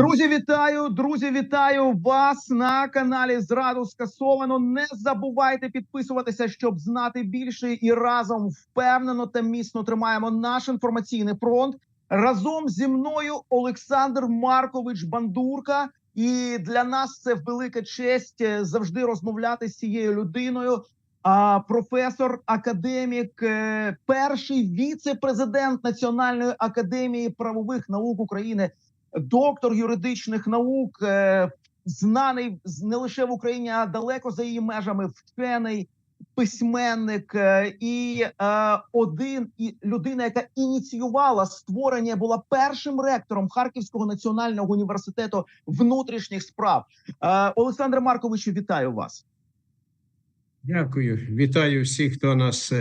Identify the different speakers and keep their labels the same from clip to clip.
Speaker 1: Друзі, вітаю! Друзі, вітаю вас на каналі Зраду скасовано. Не забувайте підписуватися, щоб знати більше, і разом впевнено та міцно тримаємо наш інформаційний фронт. Разом зі мною Олександр Маркович Бандурка. І для нас це велика честь е, завжди розмовляти з цією людиною. А професор, академік, е, перший віце-президент Національної академії правових наук України, доктор юридичних наук, е, знаний не лише в Україні, а далеко за її межами, вчений, письменник е, і е, один і людина, яка ініціювала створення, була першим ректором Харківського національного університету внутрішніх справ. Олександр Марковичу, вітаю вас.
Speaker 2: Дякую, вітаю всіх, хто нас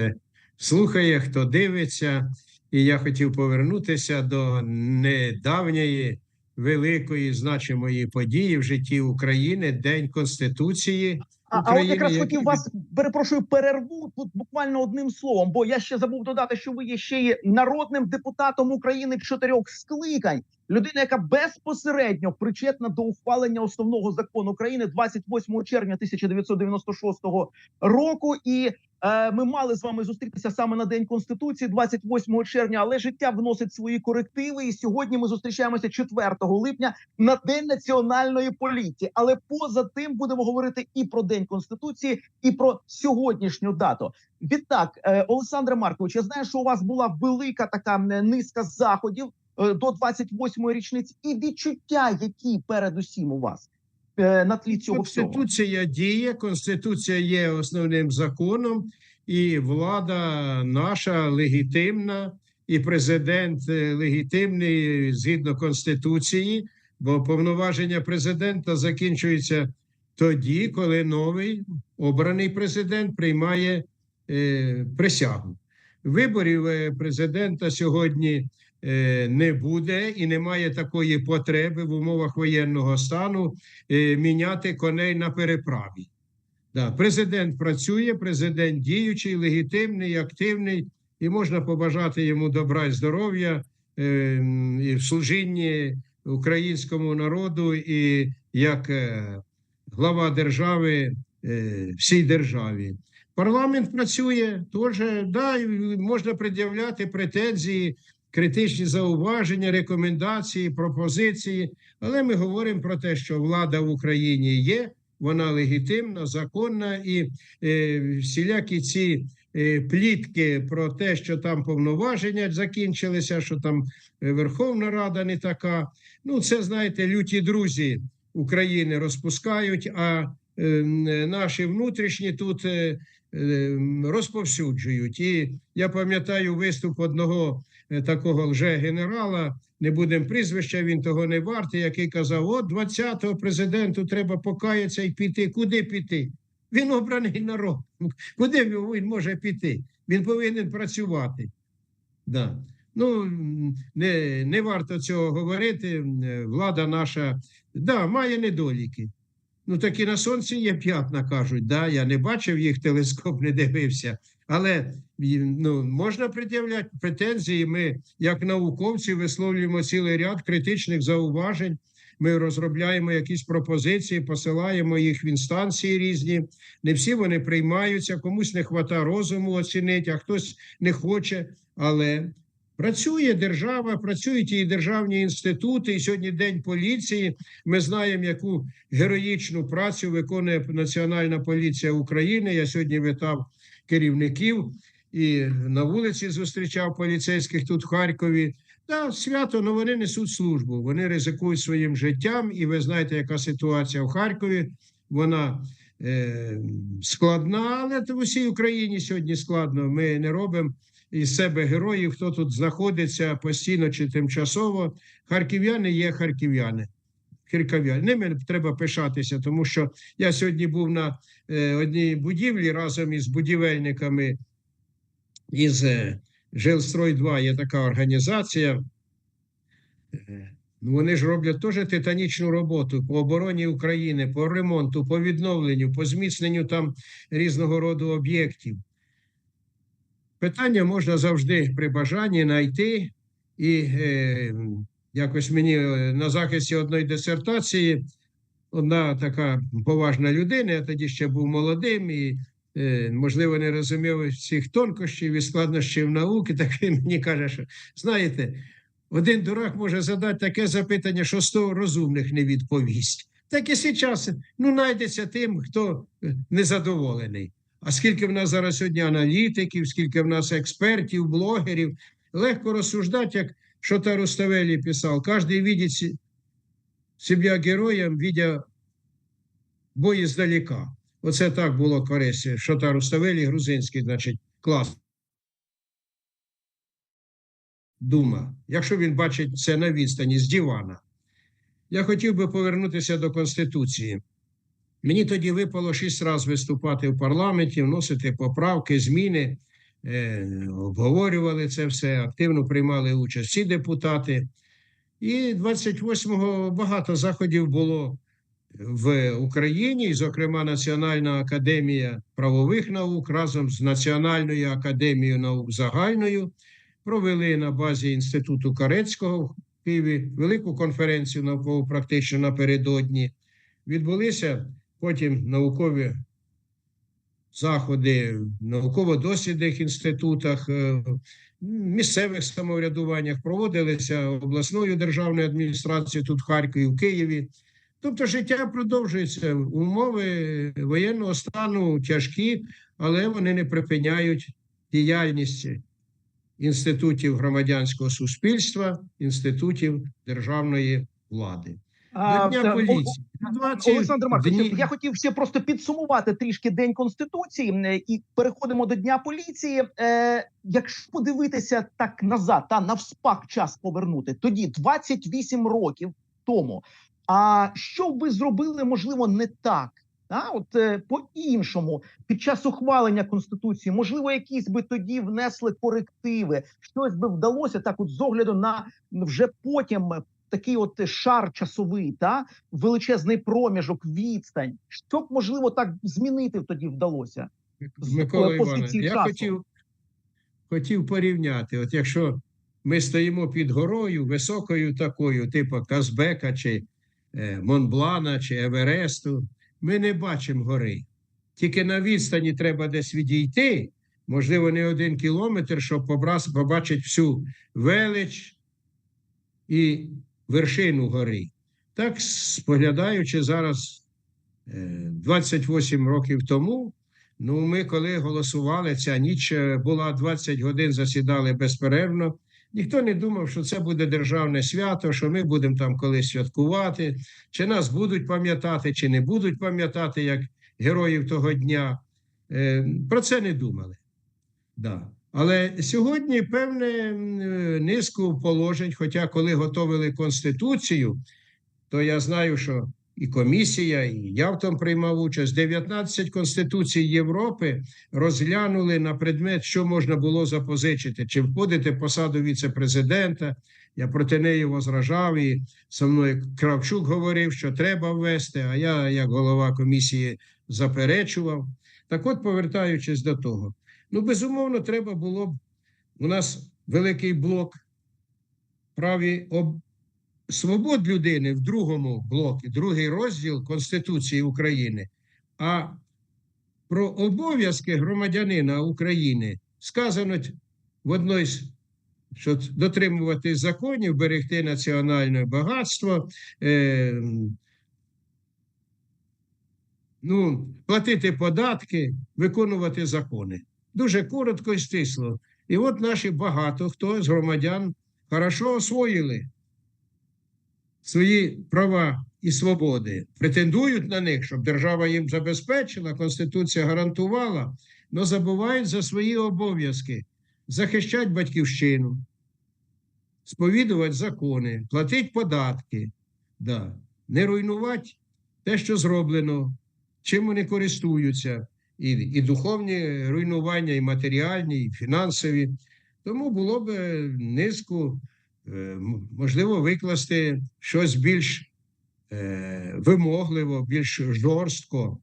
Speaker 2: слухає, хто дивиться. І я хотів повернутися до недавньої великої значимої події в житті України День Конституції.
Speaker 1: А, а от якраз
Speaker 2: який
Speaker 1: хотів вас перепрошую перерву тут буквально одним словом, бо я ще забув додати, що ви є ще й народним депутатом України чотирьох скликань. Людина, яка безпосередньо причетна до ухвалення основного закону України 28 червня 1996 року. І е, ми мали з вами зустрітися саме на день конституції, 28 червня. Але життя вносить свої корективи. І сьогодні ми зустрічаємося 4 липня на день національної поліції. Але поза тим будемо говорити і про день конституції, і про сьогоднішню дату. Відтак, е, Олександре Маркович, я знаю, що у вас була велика така низка заходів е, до 28-ї річниці, і відчуття, які передусім у вас е, на тлі цього всього.
Speaker 2: Конституція діє, Конституція є основним законом, і влада наша легітимна, і президент легітимний згідно Конституції, бо повноваження президента закінчуються тоді, коли новий обраний президент приймає е, присягу. Виборів е, президента сьогодні е, не буде і немає такої потреби в умовах воєнного стану е, міняти коней на переправі. Да, президент працює, президент діючий, легітимний, активний, і можна побажати йому добра і здоров'я е, і в служінні українському народу, і як е, глава держави е, всій державі. Парламент працює теж, да, можна пред'являти претензії, критичні зауваження, рекомендації, пропозиції. Але ми говоримо про те, що влада в Україні є, вона легітимна, законна, і е, всілякі ці е, плітки про те, що там повноваження закінчилися, що там е, Верховна Рада не така. Ну, це знаєте, люті друзі України розпускають, а е, наші внутрішні тут е, е, розповсюджують. І я пам'ятаю виступ одного такого лже-генерала, не будемо прізвища, він того не вартий, який казав: от 20-го президенту треба покаятися і піти. Куди піти? Він обраний народ. Куди він може піти? Він повинен працювати. Да. Ну, не, не варто цього говорити. Влада наша да, має недоліки. Ну, так і на сонці є п'ятна, кажуть. Да? Я не бачив їх, телескоп не дивився. Але ну, можна пред'являти претензії. Ми, як науковці, висловлюємо цілий ряд критичних зауважень. Ми розробляємо якісь пропозиції, посилаємо їх в інстанції різні. Не всі вони приймаються, комусь не вистачає розуму оцінити, а хтось не хоче. Але працює держава, працюють і державні інститути. І сьогодні день поліції. Ми знаємо, яку героїчну працю виконує Національна поліція України. Я сьогодні вітав керівників і на вулиці зустрічав поліцейських тут в Харкові. Та свято, ну вони несуть службу, вони ризикують своїм життям, і ви знаєте, яка ситуація в Харкові. Вона е, складна, але в усій Україні сьогодні складно. Ми не робимо із себе героїв, хто тут знаходиться постійно чи тимчасово. Харків'яни є харків'яни. Харків'яни. Ними треба пишатися, тому що я сьогодні був на е, одній будівлі разом із будівельниками із е, Жилстрой 2 є така організація. Е, Ну, вони ж роблять теж титанічну роботу по обороні України, по ремонту, по відновленню, по зміцненню там різного роду об'єктів. Питання можна завжди при бажанні знайти. І е, якось мені е, на захисті одної дисертації одна така поважна людина, я тоді ще був молодим і, е, можливо, не розумів всіх тонкощів і складнощів науки. Так він мені каже, що знаєте, один дурак може задати таке запитання, що сто розумних не відповість. Так і зараз ну, знайдеться тим, хто е, незадоволений. А скільки в нас зараз сьогодні аналітиків, скільки в нас експертів, блогерів, легко розсуждати, як Шота Руставелі писав, кожен видить се- себя героєм, видя бой издалека. Оце так було корисно. Шота Руставелі, грузинський, значить, клас. Дума, якщо він бачить це на відстані з дивана. Я хотів би повернутися до Конституції. Мені тоді випало шість разів виступати в парламенті, вносити поправки, зміни, е, обговорювали це все, активно приймали участь всі депутати. І 28-го багато заходів було в Україні, зокрема, Національна академія правових наук разом з Національною академією наук загальною провели на базі інституту Карецького в Києві велику конференцію науково-практично напередодні. Відбулися потім наукові заходи в науково-дослідних інститутах, е, місцевих самоврядуваннях проводилися обласною державною адміністрацією тут в Харкові, в Києві. Тобто життя продовжується. Умови воєнного стану тяжкі, але вони не припиняють діяльність інститутів громадянського суспільства, інститутів державної влади. До Дня поліції.
Speaker 1: Олександр Маркович, я хотів ще просто підсумувати трішки день конституції і переходимо до дня поліції. Е, якщо подивитися так назад, та навспак час повернути, тоді 28 років тому. А що ви зробили, можливо, не так? А от е, по-іншому під час ухвалення конституції, можливо, якісь би тоді внесли корективи, щось би вдалося так, от з огляду на вже потім такий от шар часовий, та величезний проміжок, відстань. Що б можливо так змінити тоді вдалося?
Speaker 2: Микола Іванович, я
Speaker 1: часу.
Speaker 2: хотів, хотів порівняти. От якщо ми стоїмо під горою, високою такою, типу Казбека, чи е, Монблана, чи Евересту, ми не бачимо гори. Тільки на відстані треба десь відійти, можливо, не один кілометр, щоб побрас- побачити всю велич і вершину гори. Так, споглядаючи зараз е, 28 років тому, ну ми коли голосували, ця ніч е, була 20 годин, засідали безперервно. Ніхто не думав, що це буде державне свято, що ми будемо там колись святкувати, чи нас будуть пам'ятати, чи не будуть пам'ятати як героїв того дня. Е, Про це не думали. Да. Але сьогодні певне е, низку положень, хоча коли готовили Конституцію, то я знаю, що і комісія, і я в тому приймав участь. 19 конституцій Європи розглянули на предмет, що можна було запозичити, чи входити посаду віце-президента. Я проти неї возражав, і со мною Кравчук говорив, що треба ввести, а я, як голова комісії, заперечував. Так от, повертаючись до того, ну безумовно, треба було б у нас великий блок праві об свобод людини в другому блокі, другий розділ Конституції України. А про обов'язки громадянина України сказано в одній з що дотримувати законів, берегти національне багатство, е, ну, платити податки, виконувати закони. Дуже коротко і стисло. І от наші багато хто з громадян хорошо освоїли свої права і свободи, претендують на них, щоб держава їм забезпечила, Конституція гарантувала, але забувають за свої обов'язки захищати батьківщину, сповідувати закони, платити податки, да. не руйнувати те, що зроблено, чим вони користуються, і, і духовні руйнування, і матеріальні, і фінансові. Тому було б е, низку, е, можливо, викласти щось більш е, вимогливо, більш жорстко.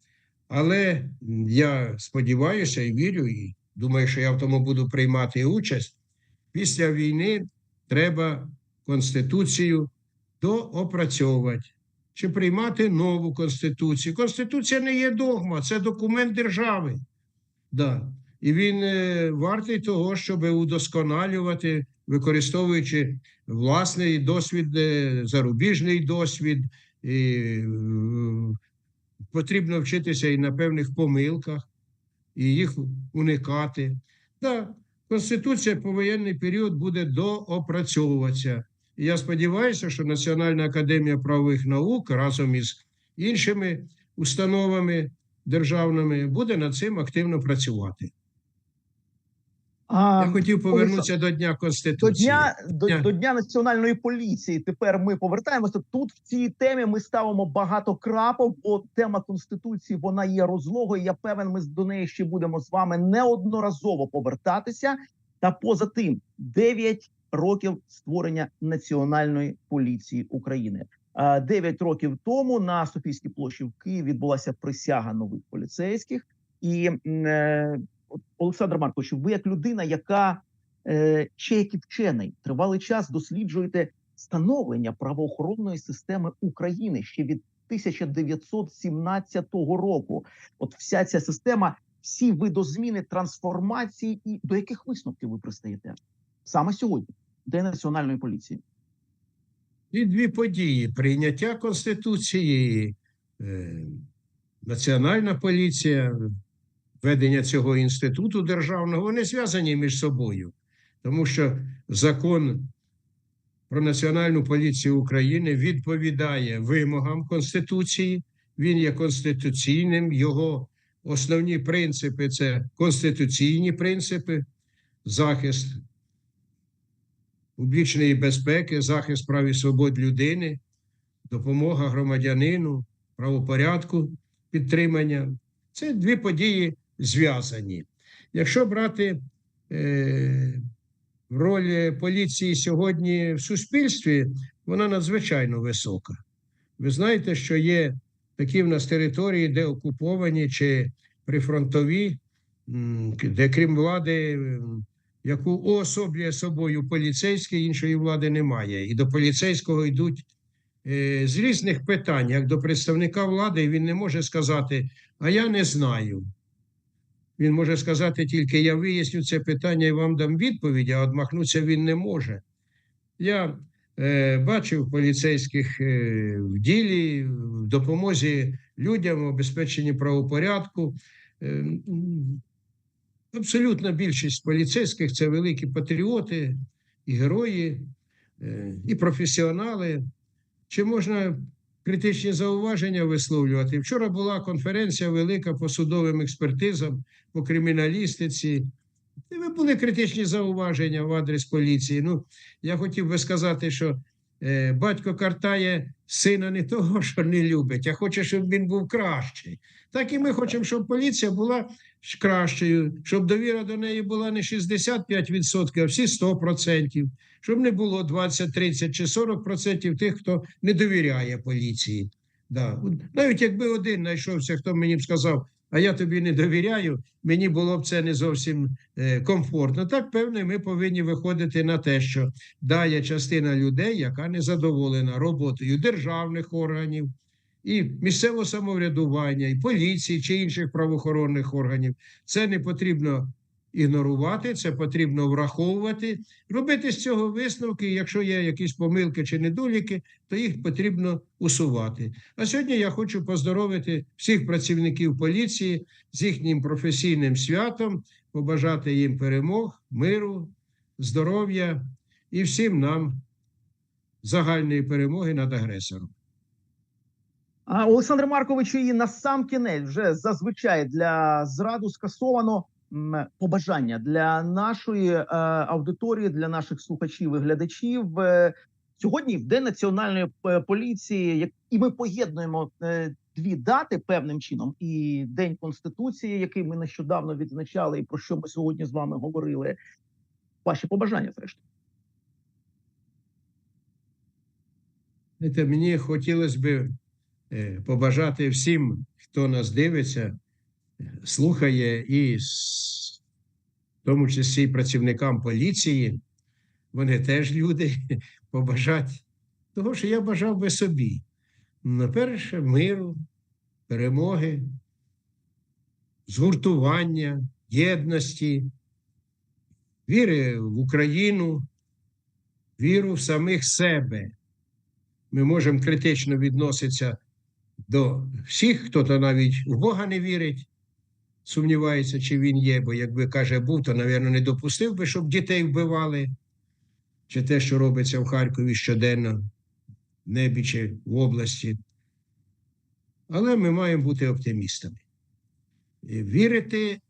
Speaker 2: Але я сподіваюся і вірю, і думаю, що я в тому буду приймати участь. Після війни треба Конституцію доопрацьовувати чи приймати нову конституцію. Конституція не є догма, це документ держави. Да. І він е, вартий того, щоб удосконалювати, використовуючи власний досвід, е, зарубіжний досвід. І, е, потрібно вчитися і на певних помилках, і їх уникати. Да, Конституція по воєнний період буде доопрацьовуватися. І я сподіваюся, що Національна академія правових наук разом із іншими установами державними буде над цим активно працювати.
Speaker 1: А,
Speaker 2: Я хотів повернутися до Дня
Speaker 1: До
Speaker 2: Конституції.
Speaker 1: дня до,
Speaker 2: Дня.
Speaker 1: до дня національної поліції. Тепер ми повертаємося. Тут в цій темі ми ставимо багато крапок, бо тема конституції вона є розлогою. Я певен, ми до неї ще будемо з вами неодноразово повертатися. Та поза тим, 9 років створення національної поліції України. А, 9 років тому на Софійській площі в Києві відбулася присяга нових поліцейських. І е, Олександр Маркович, ви як людина, яка е, ще як і вчений, тривалий час досліджуєте становлення правоохоронної системи України ще від 1917 року. От вся ця система, всі видозміни, трансформації, і до яких висновків ви пристаєте? Саме сьогодні, День національної поліції?
Speaker 2: І дві події: прийняття Конституції, е, Національна поліція, ведення цього інституту державного, вони зв'язані між собою, тому що закон про Національну поліцію України відповідає вимогам Конституції, він є конституційним, його основні принципи це конституційні принципи, захист публічної безпеки, захист прав і свобод людини, допомога громадянину, правопорядку, підтримання. Це дві події зв'язані. Якщо брати е, роль поліції сьогодні в суспільстві, вона надзвичайно висока. Ви знаєте, що є такі в нас території, де окуповані чи прифронтові, де крім влади, яку уособлює собою поліцейський, іншої влади немає. І до поліцейського йдуть е, з різних питань, як до представника влади, він не може сказати, а я не знаю. Він може сказати тільки я виясню це питання і вам дам відповідь, а одмахнутися він не може. Я бачив поліцейських е, в ділі, в допомозі людям, в обезпеченні правопорядку. Е, абсолютна більшість поліцейських це великі патріоти і герої, е, і професіонали. Чи можна критичні зауваження висловлювати? Вчора була конференція велика по судовим експертизам, по криміналістиці. І були критичні зауваження в адрес поліції. Ну, я хотів би сказати, що е, батько картає сина не того, що не любить, а хоче, щоб він був кращий. Так і ми хочемо, щоб поліція була кращою, щоб довіра до неї була не 65%, а всі 100%, щоб не було 20, 30 чи 40% тих, хто не довіряє поліції. Да. Навіть якби один знайшовся, хто мені б сказав, а я тобі не довіряю, мені було б це не зовсім е, комфортно. Так, певне, ми повинні виходити на те, що да, є частина людей, яка не задоволена роботою державних органів, і місцевого самоврядування, і поліції чи інших правоохоронних органів. Це не потрібно ігнорувати, це потрібно враховувати, робити з цього висновки. Якщо є якісь помилки чи недоліки, то їх потрібно усувати. А сьогодні я хочу поздоровити всіх працівників поліції з їхнім професійним святом, побажати їм перемог, миру, здоров'я і всім нам загальної перемоги над агресором.
Speaker 1: Олександр Маркович, і на сам кінець вже зазвичай для зраду скасовано побажання для нашої е, аудиторії, для наших слухачів і глядачів. Е, сьогодні в День національної е, поліції, і ми поєднуємо дві дати певним чином, і День Конституції, який ми нещодавно відзначали, і про що ми сьогодні з вами говорили. Ваші побажання, зрештою.
Speaker 2: Мені хотілося б побажати всім, хто нас дивиться, слухає, і в тому числі і працівникам поліції, вони теж люди, побажати Того, що я бажав би собі. На перше миру, перемоги, згуртування, єдності, віри в Україну, віру в самих себе. Ми можемо критично відноситися до всіх, хто то навіть в Бога не вірить, сумнівається, чи він є, бо якби каже, був, то, мабуть, не допустив би, щоб дітей вбивали, чи те, що робиться в Харкові щоденно, в небі чи в області. Але ми маємо бути оптимістами. Вірити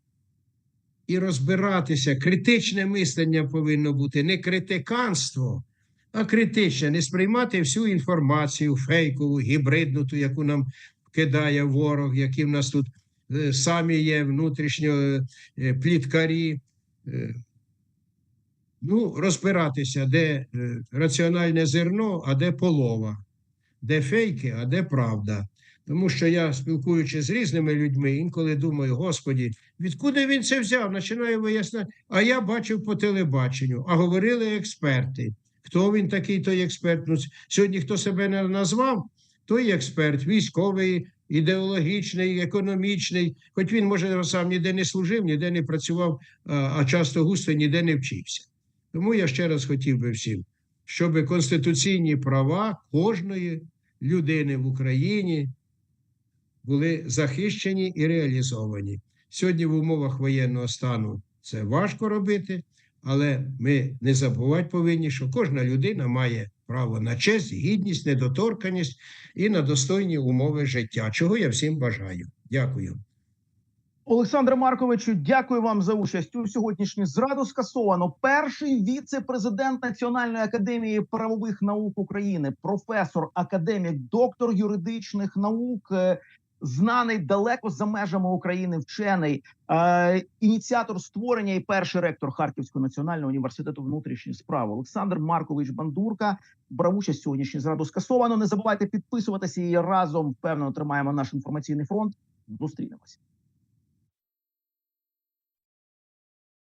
Speaker 2: і розбиратися. Критичне мислення повинно бути не критиканство, а критичне, не сприймати всю інформацію фейкову, гібридну, ту, яку нам кидає ворог, які в нас тут самі є внутрішньо е, пліткарі. Е, Ну, розбиратися, де е, раціональне зерно, а де полова, де фейки, а де правда. Тому що я, спілкуючись з різними людьми, інколи думаю, Господі, відкуди він це взяв? Починаю виясняти. А я бачив по телебаченню, а говорили експерти. Хто він такий, той експерт? Ну, сьогодні хто себе не назвав, той експерт, військовий, ідеологічний, економічний, хоч він, може, сам ніде не служив, ніде не працював, а, часто густо ніде не вчився. Тому я ще раз хотів би всім, щоб конституційні права кожної людини в Україні були захищені і реалізовані. Сьогодні в умовах воєнного стану це важко робити, але ми не забувати повинні, що кожна людина має право на честь, гідність, недоторканість і на достойні умови життя, чого я всім бажаю. Дякую.
Speaker 1: Олександре Марковичу, дякую вам за участь у сьогоднішній зраду. Скасовано перший віце-президент Національної академії правових наук України, професор, академік, доктор юридичних наук, е, знаний далеко за межами України, вчений, е, ініціатор створення і перший ректор Харківського національного університету внутрішніх справ Олександр Маркович Бандурка брав участь сьогоднішній зраду. Скасовано. Не забувайте підписуватися і разом впевнено тримаємо наш інформаційний фронт. Зустрінемося.